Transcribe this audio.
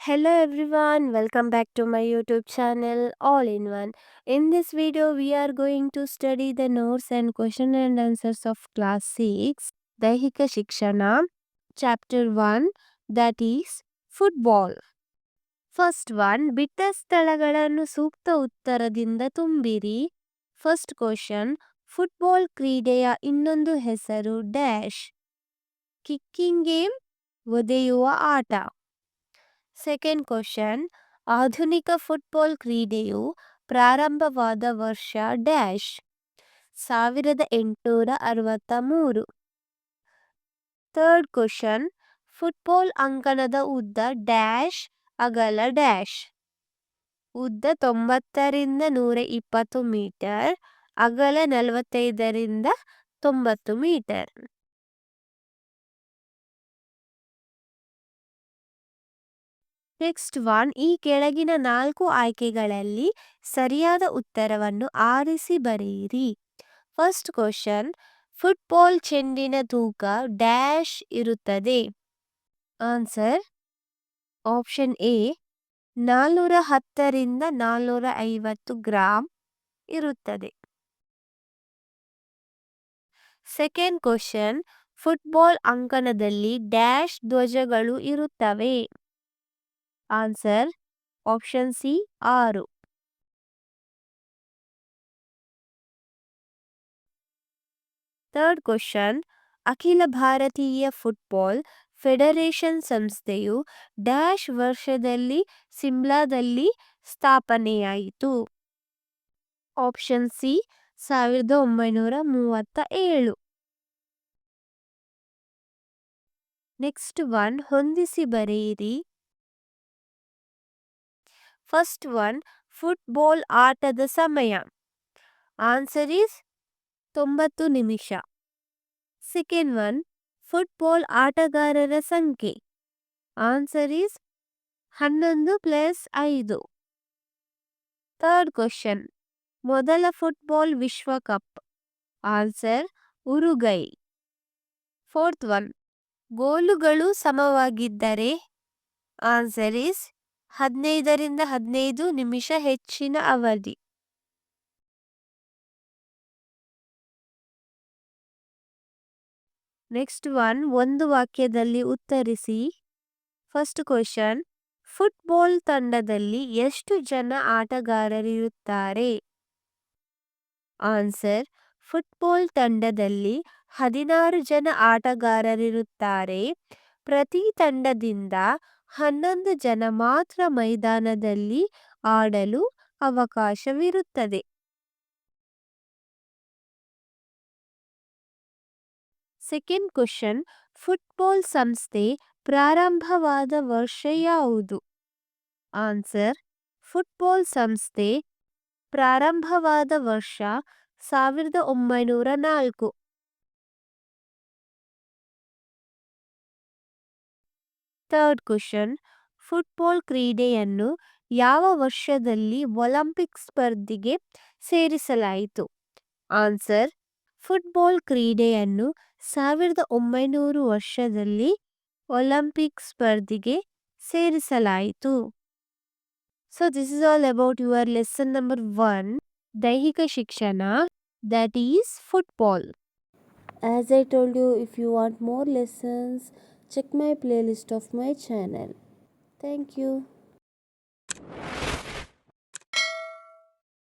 Hello everyone, welcome back to my YouTube channel All in One. In this video, we are going to study the notes and question and answers of class 6, Daihika Shikshana, chapter 1, that is football. First one ಬಿಟ್ಟ ಸ್ಥಳಗಳನ್ನು ಸೂಕ್ತ ಉತ್ತರದಿಂದ ತುಂಬಿರಿ first question football ಕ್ರೀಡೆಯ ಇನ್ನೊಂದು ಹೆಸರು dash kicking game ಒದೆಯುವ ಆಟ second question ಆಧುನಿಕ ಫುಟ್ಬಾಲ್ ಕ್ರೀಡೆಯು ಪ್ರಾರಂಭವಾದ ವರ್ಷ ಡ್ಯಾಶ್ ಸಾವಿರದ ಎಂಟುನೂರ ಅರವತ್ತ ಮೂರು ಥರ್ಡ್ ಕ್ವಶನ್ ಫುಟ್ಬಾಲ್ ಅಂಕಣದ ಉದ್ದ ಡ್ಯಾಶ್ ಅಗಲ ಡ್ಯಾಶ್ ಉದ್ದ ತೊಂಬತ್ತರಿಂದ ನೂರ ಇಪ್ಪತ್ತು ಮೀಟರ್ ಅಗಲ ನಲವತ್ತೈದರಿಂದ ತೊಂಬತ್ತು ಮೀಟರ್ ನೆಕ್ಸ್ಟ್ ವಾನ್ ಈ ಕೆಳಗಿನ ನಾಲ್ಕು ಆಯ್ಕೆಗಳಲ್ಲಿ ಸರಿಯಾದ ಉತ್ತರವನ್ನು ಆರಿಸಿ ಬರೆಯಿರಿ. ಫಸ್ಟ್ ಕ್ವಶನ್ ಫುಟ್ಬಾಲ್ ಚೆಂಡಿನ ತೂಕ ಡ್ಯಾಶ್ ಇರುತ್ತದೆ. ಆನ್ಸರ್ ಆಪ್ಷನ್ ಎ ನಾನ್ನೂರ ಹತ್ತರಿಂದ ನಾನ್ನೂರ ಐವತ್ತು ಗ್ರಾಮ್ ಇರುತ್ತದೆ. ಸೆಕೆಂಡ್ ಕ್ವಶನ್ ಫುಟ್ಬಾಲ್ ಅಂಕಣದಲ್ಲಿ ಡ್ಯಾಶ್ ಧ್ವಜಗಳು ಇರುತ್ತವೆ. ಆನ್ಸರ್ ಆಪ್ಷನ್ ಸಿ ಆರು ಥರ್ಡ್ ಕ್ವಶನ್ ಅಖಿಲ ಭಾರತೀಯ ಫುಟ್ಬಾಲ್ ಫೆಡರೇಷನ್ ಸಂಸ್ಥೆಯು ಡ್ಯಾಶ್ ವರ್ಷದಲ್ಲಿ ಸಿಮ್ಲಾದಲ್ಲಿ ಸ್ಥಾಪನೆಯಾಯಿತು ಆಪ್ಷನ್ ಸಿ ಸಾವಿರದ ಒಂಬೈನೂರ ಮೂವತ್ತ ಏಳು ನೆಕ್ಸ್ಟ್ ಒನ್ ಹೊಂದಿಸಿ ಬರೆಯಿರಿ ಫಸ್ಟ್ ಒನ್ ಫುಟ್ಬಾಲ್ ಆಟದ ಸಮಯ. ಆನ್ಸರ್ ಈಸ್ ತೊಂಬತ್ತು ನಿಮಿಷ. ಸೆಕೆಂಡ್ ಒನ್ ಫುಟ್ಬಾಲ್ ಆಟಗಾರರ ಸಂಖ್ಯೆ. ಆನ್ಸರ್ ಈಸ್ ಹನ್ನೊಂದು ಪ್ಲಸ್ ಐದು. ಥರ್ಡ್ ಕ್ವಶನ್ ಮೊದಲ ಫುಟ್ಬಾಲ್ ವಿಶ್ವಕಪ್. Answer Uruguay. ಫೋರ್ತ್ ಒನ್ ಗೋಲುಗಳು ಸಮವಾಗಿದ್ದರೆ. ಆನ್ಸರ್ ಈಸ್ ಹದಿನೈದರಿಂದ ಹದಿನೈದು ನಿಮಿಷ ಹೆಚ್ಚಿನ ಅವಧಿ. ನೆಕ್ಸ್ಟ್ ಒನ್ ಒಂದು ವಾಕ್ಯದಲ್ಲಿ ಉತ್ತರಿಸಿ. ಫಸ್ಟ್ ಕ್ವಶನ್ ಫುಟ್ಬಾಲ್ ತಂಡದಲ್ಲಿ ಎಷ್ಟು ಜನ ಆಟಗಾರರಿರುತ್ತಾರೆ? ಆನ್ಸರ್ ಫುಟ್ಬಾಲ್ ತಂಡದಲ್ಲಿ ಹದಿನಾರು ಜನ ಆಟಗಾರರಿರುತ್ತಾರೆ. ಪ್ರತಿ ತಂಡದಿಂದ ಹನ್ನೊಂದು ಜನ ಮಾತ್ರ ಮೈದಾನದಲ್ಲಿ ಆಡಲು ಅವಕಾಶವಿರುತ್ತದೆ. ಸೆಕೆಂಡ್ ಕ್ವಶನ್ ಫುಟ್ಬಾಲ್ ಸಂಸ್ಥೆ ಪ್ರಾರಂಭವಾದ ವರ್ಷ ಯಾವುದು? ಆನ್ಸರ್ ಫುಟ್ಬಾಲ್ ಸಂಸ್ಥೆ ಪ್ರಾರಂಭವಾದ ವರ್ಷ ಸಾವಿರದ ಒಂಬೈನೂರ ನಾಲ್ಕು. ಥರ್ಡ್ ಕ್ವಶನ್ ಫುಟ್ಬಾಲ್ ಕ್ರೀಡೆಯನ್ನು ಯಾವ ವರ್ಷದಲ್ಲಿ ಒಲಂಪಿಕ್ ಸ್ಪರ್ಧೆಗೆ ಸೇರಿಸಲಾಯಿತು? ಆನ್ಸರ್ ಫುಟ್ಬಾಲ್ ಕ್ರೀಡೆಯನ್ನು ಸಾವಿರದ ಒಂಬೈನೂರು ವರ್ಷದಲ್ಲಿ ಒಲಂಪಿಕ್ ಸ್ಪರ್ಧೆಗೆ ಸೇರಿಸಲಾಯಿತು. So this is all about your lesson number one ದೈಹಿಕ ಶಿಕ್ಷಣ that is football As I told you, if you want more lessons, check my playlist of my channel. Thank you.